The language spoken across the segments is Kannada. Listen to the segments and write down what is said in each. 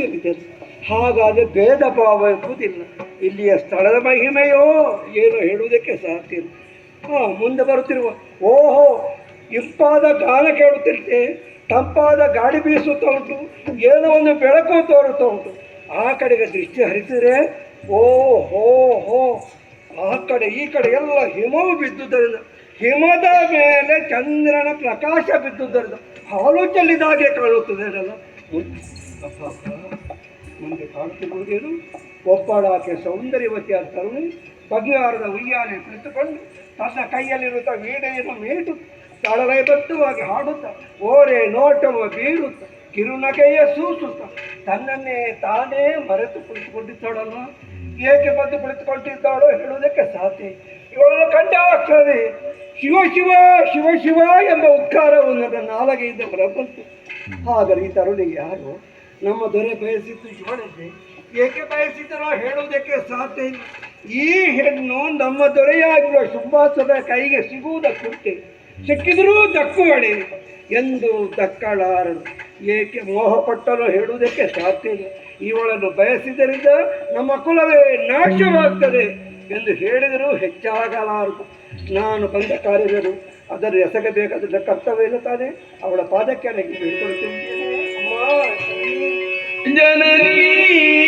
ಎಂಬುದಿದೆ ಹಾಗಾದ್ರೆ ಭೇದ ಭಾವ ಎಂಬುದಿಲ್ಲ. ಇಲ್ಲಿಯ ಸ್ಥಳದ ಮಹಿಮೆಯೋ ಏನು ಹೇಳುವುದಕ್ಕೆ ಸಾಧ್ಯ ಇಲ್ಲ. ಹಾಂ ಮುಂದೆ ಬರುತ್ತಿರುವ, ಓಹೋ, ಇಂಪಾದ ಗಾನ ಕೇಳುತ್ತಿರುತ್ತೆ ತಂಪಾದ ಗಾಳಿ ಬೀಸುತ್ತಾ ಉಂಟು. ಏನೋ ಒಂದು ಬೆಳಕು ತೋರುತ್ತಾ ಉಂಟು. ಆ ಕಡೆಗೆ ದೃಷ್ಟಿ ಹರಿಸಿದರೆ ಓ ಹೋ, ಆ ಕಡೆ, ಈ ಕಡೆ ಎಲ್ಲ ಹಿಮವು ಬಿದ್ದುದರಿಂದ, ಹಿಮದ ಮೇಲೆ ಚಂದ್ರನ ಪ್ರಕಾಶ ಬಿದ್ದುದರಿಂದ ಹಾಲು ಚೆಲ್ಲಿದಾಗೆ ಕಾಣುತ್ತದೆ ಅದೆಲ್ಲ ಮುಂದೆ ಕಾಣುತ್ತಿರುವುದೇನು ಒಬ್ಬಳಾಕೆ ಸೌಂದರ್ಯವತಿಯಾದ ತರುಣಿ ಬಗೆಹಾರದ ಉಯ್ಯಾಲೆ ಕುಳಿತುಕೊಂಡು ತನ್ನ ಕೈಯಲ್ಲಿರುತ್ತ ವೀಣೆಯನ್ನು ಮೇಟು ತಳಲಯಬದ್ಧವಾಗಿ ಹಾಡುತ್ತ ಓರೆ ನೋಟವ ಬೀರುತ್ತ ಕಿರುನಗೆಯ ಸೂಸುತ್ತ ತನ್ನನ್ನೇ ತಾನೇ ಮರೆತು ಕುಳಿತುಕೊಂಡಿದ್ದಾಳಲ್ಲ ಏಕೆ ಬಂದು ಕುಳಿತುಕೊಂಡಿದ್ದಾಳೋ ಹೇಳುವುದಕ್ಕೆ ಸಾಧ್ಯ ಇವಳನ್ನು ಕಂಡಾಗ್ತದೆ ಶಿವ ಶಿವ ಶಿವ ಶಿವ ಎಂಬ ಉದ್ಗಾರವನ್ನು ನನ್ನ ನಾಲಗೆಯಿಂದ ಹೊರಬಂತು. ಆದರೆ ಈ ತರುಣಿಗೆ ಯಾರು ನಮ್ಮ ದೊರೆ ಬಯಸಿದ್ದು ಇವಳನ್ನೇ ಏಕೆ ಬಯಸಿದರೋ ಹೇಳುವುದಕ್ಕೆ ಸಾಧ್ಯ ಇಲ್ಲ. ಈ ಹೆಣ್ಣು ನಮ್ಮ ದೊರೆಯಾಗಿರುವ ಶುಭಾಸದ ಕೈಗೆ ಸಿಗುವುದಕ್ಕುಂಟೆ ಸಿಕ್ಕಿದರೂ ದಕ್ಕುವಳೆ ಎಂದು ದಕ್ಕಳಾರನು. ಏಕೆ ಮೋಹಪಟ್ಟಲು ಹೇಳುವುದಕ್ಕೆ ಸಾಧ್ಯ ಇಲ್ಲ. ಇವಳನ್ನು ಬಯಸಿದ್ದರಿಂದ ನಮ್ಮ ಕುಲವೇ ನಾಶವಾಗ್ತದೆ ಎಂದು ಹೇಳಿದರೂ ಹೆಚ್ಚಾಗಲಾರದು ನಾನು ಬಂದ ಕಾರ್ಯದರು ಅದರ ಎಸಗಬೇಕಾದ ಕರ್ತವ್ಯ ಇಲ್ಲ ತಾನೆ? ಅವಳ ಪಾದಕ್ಕೆ ನನಗೆ ಅಮ್ಮ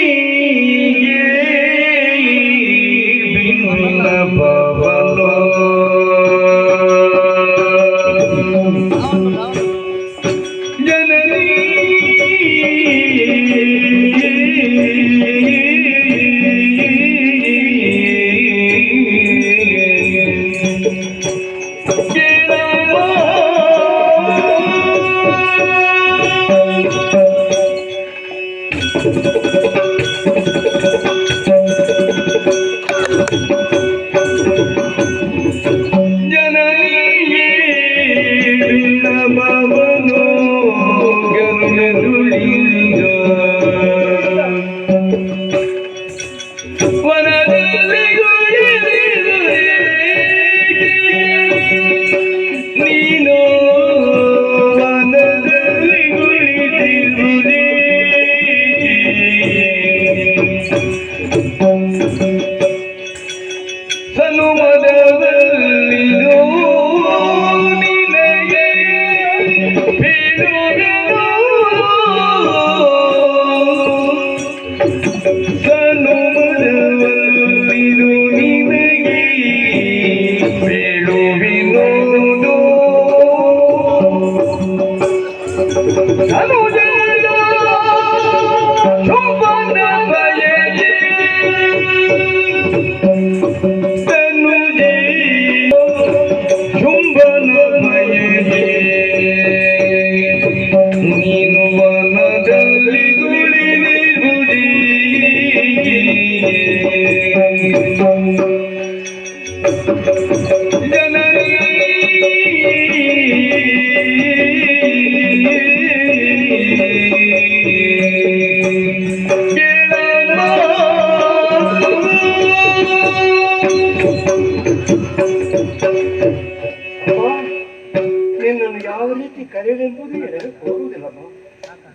Go! ನಿನ್ನನ್ನು ಯಾವ ರೀತಿ ಕರೆಯಲೆಂಬುದು ನನಗೆ ಹೋಗುವುದಿಲ್ಲಮ್ಮ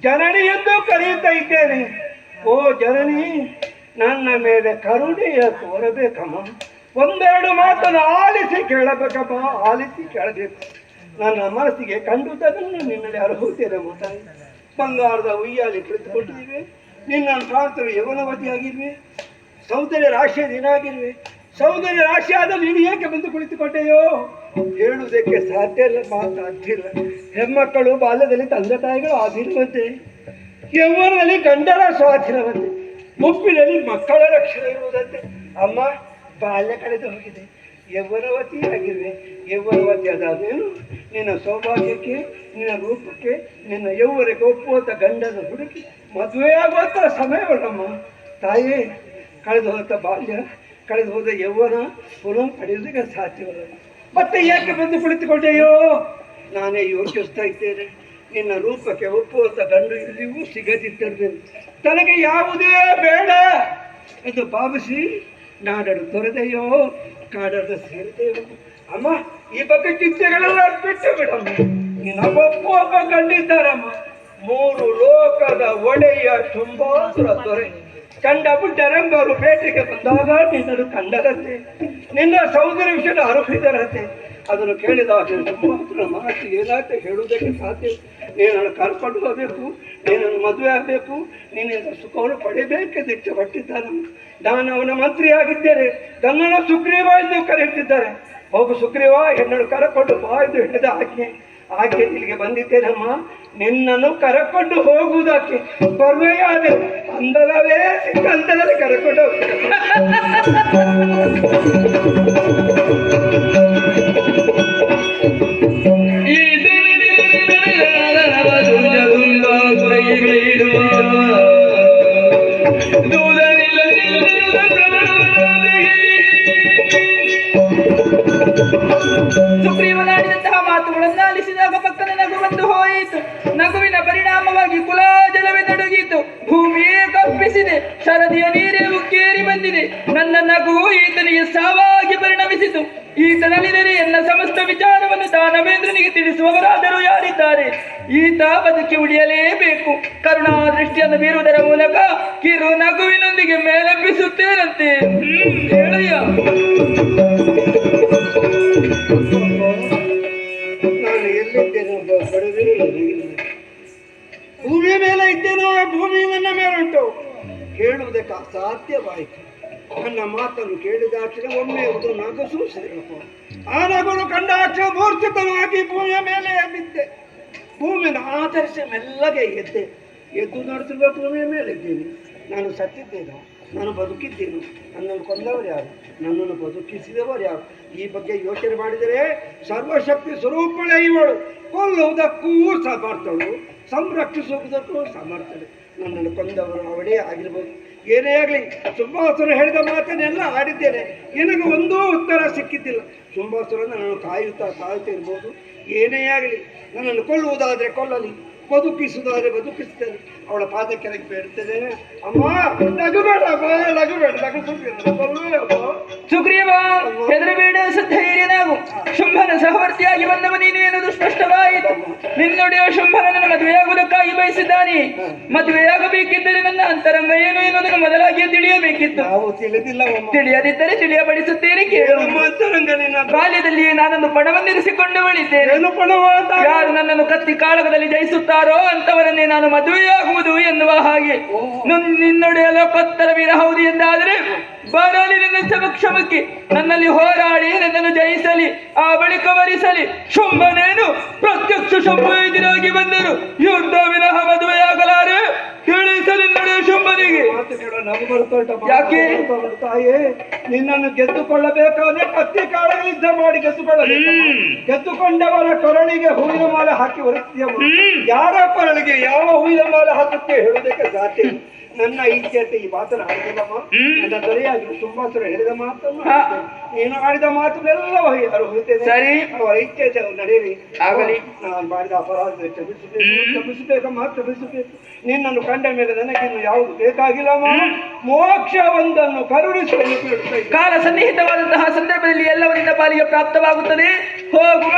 ಜನನಿ ಎಂದು ಕರೆಯುತ್ತಾ ಇದ್ದೇನೆ. ಓ ಜನನಿ ನನ್ನ ಮೇಲೆ ಕರುಣೆಯ ತೋರಬೇಕಮ್ಮ ಒಂದೆರಡು ಮಾತನ್ನು ಆಲಿಸಿ ಕೇಳಬೇಕಮ್ಮ ಆಲಿಸಿ ಕೇಳಬೇಕು. ನನ್ನ ಮನಸ್ಸಿಗೆ ಕಂಡುದನ್ನು ನಿನ್ನಲ್ಲಿ ಅರ್ಹುತ್ತೇನೆ ತಾಯಿ ಬಂಗಾರದ ಉಯ್ಯಾಲಿ ಕುಳಿತುಕೊಂಡಿದ್ದೀವಿ ನಿನ್ನ ಪ್ರಾಂತರು ಯವನವತಿಯಾಗಿರುವೆ. ಸೌಂದರ್ಯ ರಾಶಿಯ ದಿನ ಆಗಿರುವೆ ಸೌಂದರ್ಯ ರಾಶಿ ಆದಲ್ಲಿ ನೀನು ಏಕೆ ಬಂದು ಕುಳಿತುಕೊಂಡೆಯೋ? ಹೇಳುವುದಕ್ಕೆ ಸಾಧ್ಯ ಇಲ್ಲ ಮಾತಾಡ್ತಿಲ್ಲ ಹೆಮ್ಮಕ್ಕಳು ಬಾಲ್ಯದಲ್ಲಿ ತಂದೆ ತಾಯಿಗಳು ಆಧೀನವಂತೆ ಯೌವನದಲ್ಲಿ ಗಂಡರ ಸ್ವಾಧೀನವಂತೆ. ಮುಪ್ಪಿನಲ್ಲಿ ಮಕ್ಕಳ ರಕ್ಷಣೆ ಇರುವುದಂತೆ ಅಮ್ಮ ಬಾಲ್ಯ ಕಳೆದು ಹೋಗಿದೆ. ಯೌವನವತಿ ಆಗಿದೆ ಯೌವನವತಿ ಅದಾದೇನು ನಿನ್ನ ಸೌಭಾಗ್ಯಕ್ಕೆ, ನಿನ್ನ ರೂಪಕ್ಕೆ, ನಿನ್ನ ಯೌವನಕ್ಕೆ ಒಪ್ಪುವಂಥ ಗಂಡನ ಹುಡುಕಿ ಮದುವೆಯಾಗುವಂಥ ಸಮಯವಲ್ಲಮ್ಮ. ತಾಯಿ, ಕಳೆದು ಹೋದ ಬಾಲ್ಯ, ಕಳೆದು ಹೋದ ಯೌವನ ಪುನಃ ಪಡೆಯೋದಕ್ಕೆ ಸಾಧ್ಯವಲ್ಲ. ಮತ್ತೆ ಯಾಕೆ ಬಂದು ಕುಳಿತುಕೊಂಡೆಯೋ? ನಾನೇ ಯೋಚಿಸ್ತಾ ಇದ್ದೇನೆ. ನಿನ್ನ ರೂಪಕ್ಕೆ ಒಪ್ಪುವಂತ ಗಂಡು ಇಲ್ಲಿಯೂ ಸಿಗದಿದ್ದರು ತನಗೆ ಯಾವುದೇ ಬೇಡ. ಎಂದು ಭಾವಿಸಿ ನಾಡಲು ತೊರೆದೆಯೋ ಕಾಡಲು ಸೇರಿದೆಯೋ, ಅಮ್ಮ, ಈ ಬಗ್ಗೆ ಚಿಂತೆಗಳೆಲ್ಲ ಬಿಟ್ಟು ಬಿಡಮ್ಮ. ನಿನ್ನ ಒಬ್ಬ ಕಂಡಿದ್ದಾರಮ್ಮ ಮೂರು ಲೋಕದ ಒಡೆಯ ಶುಂಭಾಸುರ ದೊರೆ. ಕಂಡ ಬಿಟ್ಟರೆಂಬರು ಬೇಟೆಗೆ ಬಂದಾಗ ನಿನ್ನನ್ನು ಕಂಡರಂತೆ ನಿನ್ನ ಸೌಂದರ್ಯ ವಿಷಯ ಅರುಹಿದರಂತೆ. ಅದನ್ನು ಕೇಳಿದ ಮಾತ್ರ ಮಾತು ಏನಾಯ್ತು? ಹೇಳುವುದಕ್ಕೆ ಸಾಧ್ಯ ನೀನನ್ನು ಕರ್ಕೊಂಡು ಹೋಗಬೇಕು ನೀನನ್ನು ಮದುವೆ ಆಗಬೇಕು, ನಿನ್ನಿಂದ ಸುಖವನ್ನು ಪಡೆಯಬೇಕೆಂದಿಟ್ಟು ಹೊಟ್ಟಿದ್ದಾನೆ ನಾನು ಅವನ ಮಂತ್ರಿಯಾಗಿದ್ದೇನೆ. ನನ್ನನ್ನು ಸುಗ್ರೀವ ಎಂದು ಕರೆಯುತ್ತಿದ್ದಾರೆ. ಹೋಗು ಸುಗ್ರೀವ, ಹೆಣ್ಣನ್ನು ಕರಕೊಂಡು ಬಾ ಎಂದು ಹೇಳಿದ ಆಕೆ ಆಕೆ ಇಲ್ಲಿಗೆ ಬಂದಿದ್ದೇನಮ್ಮ. ನಿನ್ನನ್ನು ಕರಕೊಂಡು ಹೋಗುವುದಕ್ಕೆ ಬರುವೆಯಾದೆ ಅಂದಲವೇ ಸಿಕ್ಕಂತಲೇ ಕರಕೊಂಡು ಹೋಗ್ತೇನೆ ಮಾತುಗಳನ್ನು ಆಲಿಸಿದಾಗ ಪಕ್ಕದ ನಗು ಬಂದು ಹೋಯಿತು. ನಗುವಿನ ಪರಿಣಾಮವಾಗಿ ಕುಲಾಜಲವೇ ತೊಡಗಿತು. ಭೂಮಿಯೇ ಕಪ್ಪಿಸಿದೆ ಶರದಿಯ ನೀರೇ ಉಕ್ಕೇರಿ ಬಂದಿದೆ. ನನ್ನ ನಗು ಈತನಿಗೆ ಸಾವಾಗಿ ಪರಿಣಮಿಸಿತು. ಈತನಲ್ಲಿದರೆ ಎಲ್ಲ ಸಮಸ್ತ ವಿಚಾರವನ್ನು ದಾನವೇಂದ್ರನಿಗೆ ತಿಳಿಸುವವರಾದರೂ ಯಾರಿದ್ದಾರೆ? ಈತ ಬದುಕಿ ಉಳಿಯಲೇಬೇಕು. ಕರುಣಾ ದೃಷ್ಟಿಯನ್ನು ಬೀರುವುದರ ಮೂಲಕ ಕಿರು ನಗುವಿನೊಂದಿಗೆ ಮೇಲೆಬ್ಬಿಸುತ್ತೇನಂತೆ ಹೇಳಯ್ಯ. ಮೂರ್ಛಿತನಾಗಿ ಭೂಮಿಯ ಮೇಲೆ ಬಿದ್ದೆ ಭೂಮಿನ ಆಚರಿಸಿ ಮೆಲ್ಲಗೆ ಎದ್ದೆ. ಎದ್ದು ನೋಡ್ತಿರುವ ಭೂಮಿಯ ಮೇಲೆ ಇದ್ದೀನಿ. ನಾನು ಸತ್ತಿದ್ದೇನು, ನಾನು ಬದುಕಿದ್ದೇನೆ, ನನ್ನನ್ನು ಕೊಂದವರು ಯಾರು? ನನ್ನನ್ನು ಬದುಕಿಸಿದವರು ಯಾರು? ಈ ಬಗ್ಗೆ ಯೋಚನೆ ಮಾಡಿದರೆ ಸರ್ವಶಕ್ತಿ ಸ್ವರೂಪಳೆ ಇವಳು. ಕೊಲ್ಲುವುದಕ್ಕೂ ಸಮರ್ಥಳು ಸಂರಕ್ಷಿಸುವುದಕ್ಕೂ ಸಮರ್ಥಳು ನನ್ನನ್ನು ಕೊಂದವರು ಅವಳೇ ಆಗಿರ್ಬೋದು. ಏನೇ ಆಗಲಿ ಸುಂಬಾಸುರ ಹೇಳಿದ ಮಾತನ್ನೆಲ್ಲ ಆಡಿದ್ದೇನೆ. ನಿನಗೆ ಒಂದೂ ಉತ್ತರ ಸಿಕ್ಕಿದ್ದಿಲ್ಲ. ಸುಂಬಾಸುರ ನಾನು ಕಾಯುತ್ತಾ ಕಾಯುತ್ತಾ ಇರ್ಬೋದು. ಏನೇ ಆಗಲಿ, ನನ್ನನ್ನು ಕೊಲ್ಲುವುದಾದರೆ ಕೊಲ್ಲಲಿ, ಬದುಕಿಸುವುದಾದರೆ ಬದುಕಿಸ್ತೇನೆ ಅವಳ ಪಾದ ಕೆಳಗೆ ಬೇಡ್ತೇನೆ ಅಮ್ಮ ನಗುಬೇಡ ನಗುಬೇಡ ಸುಗ್ರೀವ ಹೆದರಬೇಡ ಸಧೈರ್ಯನಾಗು ಶುಂಭನ ಸಹವರ್ತಿಯಾಗಿ ಬಂದವ ನೀನು ಎನ್ನುವುದು ಸ್ಪಷ್ಟವಾಯಿತು. ನಿನ್ನೊಡೆಯ ಶುಂಭನನ್ನು ಮದುವೆಯಾಗುವುದಕ್ಕಾಗಿ ಬಯಸಿದ್ದಾನೆ. ಮದುವೆಯಾಗಬೇಕಿದ್ದರೆ ನನ್ನ ಅಂತರಂಗ ಏನು ನಾವು ತಿಳಿಯದಿದ್ದರೆ ಕೇಳು. ನಿನ್ನ ಬಾಲ್ಯದಲ್ಲಿಯೇ ನಾನೊಂದು ಪಣವನ್ನಿರಿಸಿಕೊಂಡು ಬಳಿದ್ದೇನೆ ಯಾರು ನನ್ನನ್ನು ಕತ್ತಿ ಕಾಳಗದಲ್ಲಿ ಜಯಿಸುತ್ತಾರೋ ಅಂತವರನ್ನೇ ನಾನು ಮದುವೆಯಾಗುವುದು ಎನ್ನುವ ಹಾಗೆ. ನಿನ್ನೊಡೆಯಲು ಕತ್ತಲ ವೀರ ಹೌದು ಎಂದಾದರೆ ಬರಲಿ ನನ್ನ ಸಮಕ್ಷಮಕ್ಕೆ ನನ್ನಲ್ಲಿ ಹೋರಾಡಿ ನನ್ನನ್ನು ಜಯಿಸಲಿ ಆ ಬಳಿಕ ವರಿಸಲಿ. ಶುಂಭನೇನು ಪ್ರತ್ಯಕ್ಷ ಶುಂಭ ಎದುರಾಗಿ ಬಂದರು ಯುದ್ಧ ವಿರಹ ಮದುವೆಯಾಗಲಾರೆ. ತಿಳಿಸಲಿ ನಡೆಯ ಶಂಭನಿಗೆ. ಯಾಕೆ? ತಾಯೇ ನಿನ್ನನ್ನು ಗೆದ್ದುಕೊಳ್ಳಬೇಕಾದ್ರೆ ಕತ್ತಿ ಕಾಳಲ್ಲಿ ಯುದ್ಧ ಮಾಡಿ ಗೆದ್ದುಕೊಳ್ಳಬೇಕು ಗೆದ್ದುಕೊಂಡವರ ಕೊರಳಿಗೆ ಹೂವಿನ ಮಾಲೆ ಹಾಕಿ ಹೊರಿಸ್ತೀಯ ಯಾರ ಕೊರಳಿಗೆ ಯಾವ ಹೂವಿನ ಮಾಲೆ ಹಾಕುತ್ತೆ ಹೇಳುವುದಕ್ಕೆ ಸಾಧ್ಯ. ನನ್ನ ಇಚ್ಛೆ ಈ ಮಾತನ್ನು ಆಡಿದಮ್ಮ ನನ್ನ ತುಂಬಾ ಸುರ ಹೇಳಿದ ಮಾತನ್ನು. ನೀನು ಆಡಿದ ಮಾತುಗಳೆಲ್ಲ ಅವರು ಹೋಗುತ್ತೇನೆ ಸರಿ. ಅವರ ಇಚ್ಛೆ ನಡೆಯಲಿ. ಆಗಲಿ. ನಾನು ಮಾಡಿದ ಅಪರಾಧ ಕ್ಷಮಿಸಬೇಕಮ್ಮ ಕ್ಷಮಿಸಬೇಕು ನಿನ್ನನ್ನು ಕಂಡ ಮೇಲೆ ನನಗಿನ್ನು ಯಾವುದು ಬೇಕಾಗಿಲ್ಲಮ್ಮ? ಮೋಕ್ಷ ಒಂದನ್ನು ಕರುಣಿಸಲು ಕಾಲ ಸನ್ನಿಹಿತವಾದಂತಹ ಸಂದರ್ಭದಲ್ಲಿ ಎಲ್ಲವರಿಂದ ಪಾಲಿಗೆ ಪ್ರಾಪ್ತವಾಗುತ್ತದೆ. ಹೋಗುವ